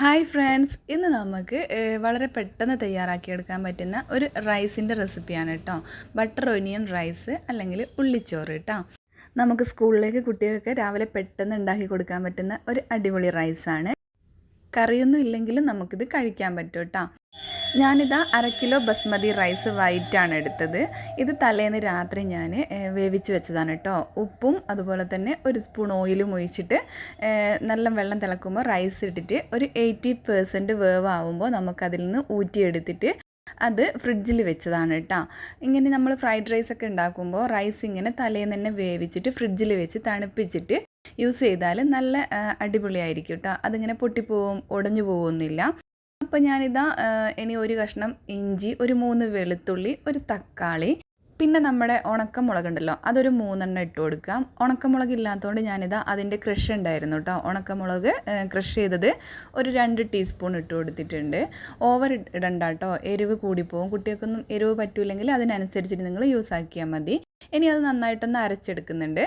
Hi friends ഇന്ന് നമുക്ക് വളരെ പെട്ടെന്ന് തയ്യാറാക്കിയെടുക്കാൻ പറ്റുന്ന ഒരു റൈസിന്റെ റെസിപ്പിയാണ് കേട്ടോ. ബട്ടർ ഒനിയൻ റൈസ് അല്ലെങ്കിൽ ഉള്ളിച്ചോറ് കേട്ടോ. നമുക്ക് സ്കൂളിലേക്ക് കുട്ടികൾക്ക് രാവിലെ പെട്ടെന്ന് ഉണ്ടാക്കി കൊടുക്കാൻ പറ്റുന്ന ഒരു അടിപൊളി റൈസാണ്. കറിയൊന്നും ഇല്ലെങ്കിലും നമുക്കിത് കഴിക്കാൻ പറ്റും കേട്ടോ. ഞാനിതാ അര കിലോ ബസ്മതി റൈസ് വൈറ്റാണ് എടുത്തത്. ഇത് തലേന്ന് രാത്രി ഞാൻ വേവിച്ച് വെച്ചതാണ് കേട്ടോ ഉപ്പും അതുപോലെ തന്നെ ഒരു സ്പൂൺ ഓയിലും ഒഴിച്ചിട്ട് നല്ല വെള്ളം തിളക്കുമ്പോൾ റൈസ് ഇട്ടിട്ട് ഒരു എയ്റ്റി പെർസെന്റ് വേവാകുമ്പോൾ നമുക്കതിൽ നിന്ന് ഊറ്റിയെടുത്തിട്ട് അത് ഫ്രിഡ്ജിൽ വെച്ചതാണ് കേട്ടോ ഇങ്ങനെ നമ്മൾ ഫ്രൈഡ് റൈസ് ഒക്കെ ഉണ്ടാക്കുമ്പോൾ റൈസ് ഇങ്ങനെ തലേന്ന് തന്നെ വേവിച്ചിട്ട് ഫ്രിഡ്ജിൽ വെച്ച് തണുപ്പിച്ചിട്ട് യൂസ് ചെയ്താൽ നല്ല അടിപൊളിയായിരിക്കും കേട്ടോ അതിങ്ങനെ പൊട്ടിപ്പോവും ഉടഞ്ഞു പോകുന്നില്ല. അപ്പോൾ ഞാനിതാ ഇനി ഒരു കഷ്ണം ഇഞ്ചി ഒരു മൂന്ന് വെളുത്തുള്ളി ഒരു തക്കാളി പിന്നെ നമ്മുടെ ഉണക്കമുളക് ഉണ്ടല്ലോ അതൊരു മൂന്നെണ്ണം ഇട്ട് കൊടുക്കാം ഉണക്കമുളക് ഇല്ലാത്തതുകൊണ്ട് ഞാനിതാ അതിന്റെ ക്രഷ് ഉണ്ടായിരുന്നു കേട്ടോ ഉണക്കമുളക് ക്രഷ് ചെയ്തത് ഒരു രണ്ട് ടീസ്പൂൺ ഇട്ട് കൊടുത്തിട്ടുണ്ട്. ഓവർ ഇടണ്ട കേട്ടോ എരിവ് കൂടിപ്പോവും. കുട്ടികൾക്കൊന്നും എരിവ് പറ്റൂലെങ്കിൽ അതിനനുസരിച്ചിട്ട് നിങ്ങൾ യൂസ് ആക്കിയാൽ മതി. ഇനി അത് നന്നായിട്ടൊന്ന് അരച്ചെടുക്കുന്നുണ്ട്.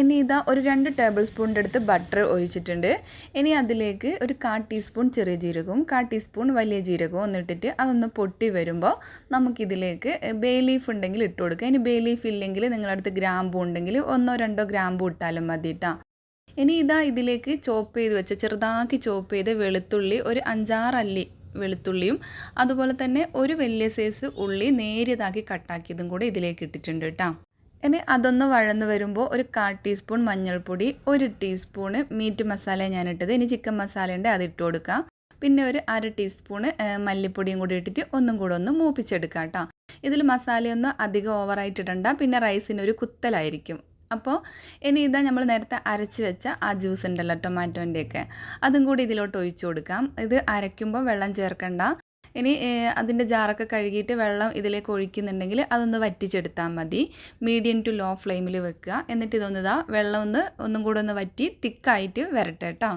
ഇനി ഇതാ ഒരു രണ്ട് ടേബിൾ സ്പൂണിന്റെ അടുത്ത് ബട്ടർ ഒഴിച്ചിട്ടുണ്ട്. ഇനി അതിലേക്ക് ഒരു കാ ടീസ്പൂൺ ചെറിയ ജീരകവും കാ ടീസ്പൂൺ വലിയ ജീരകവും ഒന്നിട്ടിട്ട് അതൊന്ന് പൊട്ടി വരുമ്പോൾ നമുക്കിതിലേക്ക് ബേ ലീഫ് ഉണ്ടെങ്കിൽ ഇട്ട് കൊടുക്കുക ഇനി ബേ ലീഫ് ഇല്ലെങ്കിൽ നിങ്ങളുടെ അടുത്ത് ഗ്രാമ്പൂ ഉണ്ടെങ്കിൽ ഒന്നോ രണ്ടോ ഗ്രാമ്പൂ ഇട്ടാലും മതി കേട്ടോ ഇനി ഇതാ ഇതിലേക്ക് ചോപ്പ് ചെയ്ത് വെച്ച ചെറുതാക്കി ചോപ്പ് ചെയ്ത് വെളുത്തുള്ളി ഒരു അഞ്ചാറല്ലി വെളുത്തുള്ളിയും അതുപോലെ തന്നെ ഒരു വലിയ സൈസ് ഉള്ളി നേരിയതാക്കി കട്ടാക്കിയതും കൂടെ ഇതിലേക്ക് ഇട്ടിട്ടുണ്ട് കേട്ടോ ഇനി അതൊന്ന് വഴന്ന് വരുമ്പോൾ ഒരു കാ ടീസ്പൂൺ മഞ്ഞൾപ്പൊടി ഒരു ടീസ്പൂണ് മീറ്റ് മസാല ഞാൻ ഇട്ടത് ഇനി ചിക്കൻ മസാല ഉണ്ട് അത് ഇട്ട് കൊടുക്കാം. പിന്നെ ഒരു അര ടീസ്പൂണ് മല്ലിപ്പൊടിയും കൂടി ഇട്ടിട്ട് ഒന്നും കൂടെ ഒന്ന് മൂപ്പിച്ചെടുക്കാം കേട്ടോ ഇതിൽ മസാലയൊന്നും അധികം ഓവറായിട്ട് ഇടണ്ട പിന്നെ റൈസിന് ഒരു കുത്തലായിരിക്കും. അപ്പോൾ ഇനി ഇതാ നമ്മൾ നേരത്തെ അരച്ച് വെച്ച ആ ജ്യൂസ് ഉണ്ടല്ലോ ടൊമാറ്റോന്റെയൊക്കെ. അതും കൂടി ഇതിലോട്ട് ഒഴിച്ചു കൊടുക്കാം. ഇത് അരയ്ക്കുമ്പോൾ വെള്ളം ചേർക്കണ്ട. ഇനി അതിന്റെ ജാറൊക്കെ കഴുകിയിട്ട് വെള്ളം ഇതിലേക്ക് ഒഴിക്കുന്നുണ്ടെങ്കിൽ അതൊന്ന് വറ്റിച്ചെടുത്താൽ മതി. മീഡിയം ടു ലോ ഫ്ലെയിമിൽ വെക്കുക. എന്നിട്ട് ഇതൊന്ന് ഇതാ വെള്ളം ഒന്ന് ഒന്നും കൂടെ ഒന്ന് വറ്റി തിക്കായിട്ട് വരട്ടെ കേട്ടോ.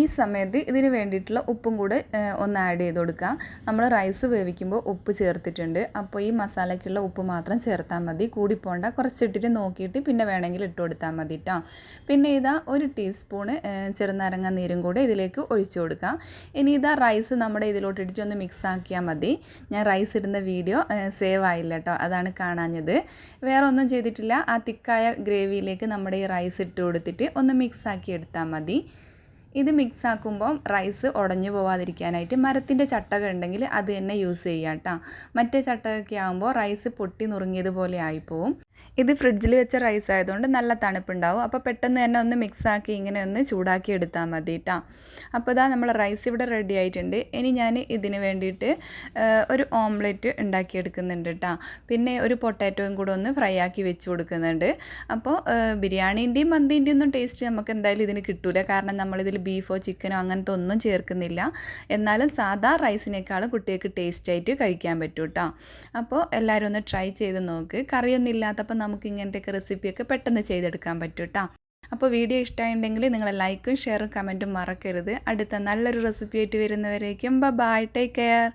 ഈ സമയത്ത് ഇതിന് വേണ്ടിയിട്ടുള്ള ഉപ്പും കൂടെ ഒന്ന് ആഡ് ചെയ്ത് കൊടുക്കുക. നമ്മൾ റൈസ് വേവിക്കുമ്പോൾ ഉപ്പ് ചേർത്തിട്ടുണ്ട്. അപ്പോൾ ഈ മസാലയ്ക്കുള്ള ഉപ്പ് മാത്രം ചേർത്താൽ മതി. കൂടിപ്പോണ്ട കുറച്ചിട്ടിട്ട് നോക്കിയിട്ട് പിന്നെ വേണമെങ്കിൽ ഇട്ട് കൊടുത്താൽ മതി കേട്ടോ പിന്നെ ഇതാ ഒരു ടീസ്പൂണ് ചെറുനാരങ്ങ നീരും കൂടെ ഇതിലേക്ക് ഒഴിച്ചു കൊടുക്കാം ഇനി ഇതാ റൈസ് നമ്മുടെ ഇതിലോട്ട് ഇട്ടിട്ട് ഒന്ന് മിക്സ് ആക്കിയാൽ മതി. ഞാൻ റൈസ് ഇടുന്ന വീഡിയോ സേവ് ആയില്ല കേട്ടോ അതാണ് കാണാഞ്ഞത്. വേറെ ഒന്നും ചെയ്തിട്ടില്ല. ആ തിക്കായ ഗ്രേവിയിലേക്ക് നമ്മുടെ ഈ റൈസ് ഇട്ട് കൊടുത്തിട്ട് ഒന്ന് മിക്സ് ആക്കി എടുത്താൽ മതി. ഇത് മിക്സ് ആക്കുമ്പോൾ റൈസ് ഉടഞ്ഞു പോവാതിരിക്കാനായിട്ട് മരത്തിന്റെ ചട്ടക ഉണ്ടെങ്കിൽ അത് തന്നെ യൂസ് ചെയ്യാം കേട്ടോ. മറ്റേ ചട്ടകൊക്കെ ആകുമ്പോൾ റൈസ് പൊട്ടി നുറുങ്ങിയതുപോലെ ആയിപ്പോവും. ഇത് ഫ്രിഡ്ജിൽ വെച്ച റൈസ് ആയതുകൊണ്ട് നല്ല തണുപ്പുണ്ടാവും. അപ്പോൾ പെട്ടെന്ന് തന്നെ ഒന്ന് മിക്സാക്കി ഇങ്ങനെ ഒന്ന് ചൂടാക്കി എടുത്താൽ മതി കേട്ടോ അപ്പോൾ ഇതാ നമ്മൾ റൈസ് ഇവിടെ റെഡി ആയിട്ടുണ്ട്. ഇനി ഞാൻ ഇതിന് വേണ്ടിയിട്ട് ഒരു ഓംലെറ്റ് ഉണ്ടാക്കിയെടുക്കുന്നുണ്ട് കേട്ടോ പിന്നെ ഒരു പൊട്ടാറ്റോയും കൂടെ ഒന്ന് ഫ്രൈ ആക്കി വെച്ച് കൊടുക്കുന്നുണ്ട്. അപ്പോൾ ബിരിയാണീന്റെയും മന്തിന്റെയും ഒന്നും ടേസ്റ്റ് നമുക്ക് എന്തായാലും ഇതിന് കിട്ടൂല. കാരണം നമ്മളിതിൽ ബീഫോ ചിക്കനോ അങ്ങനത്തെ ഒന്നും ചേർക്കുന്നില്ല. എന്നാലും സാധാ റൈസിനേക്കാളും കുട്ടികൾക്ക് ടേസ്റ്റ് ആയിട്ട് കഴിക്കാൻ പറ്റും കേട്ടോ അപ്പോൾ എല്ലാവരും ഒന്ന് ട്രൈ ചെയ്ത് നോക്ക്. കറിയൊന്നും ഇല്ലാത്തപ്പോൾ നമുക്ക് ഇങ്ങനത്തെയൊക്കെ റെസിപ്പിയൊക്കെ പെട്ടെന്ന് ചെയ്തെടുക്കാൻ പറ്റും കേട്ടോ അപ്പോൾ വീഡിയോ ഇഷ്ടമായിട്ടുണ്ടെങ്കിൽ നിങ്ങൾ ലൈക്കും ഷെയറും കമന്റും മറക്കരുത്. അടുത്ത നല്ലൊരു റെസിപ്പി ആയിട്ട് വരുന്നവരേക്കും ബൈ ടേക്ക് കെയർ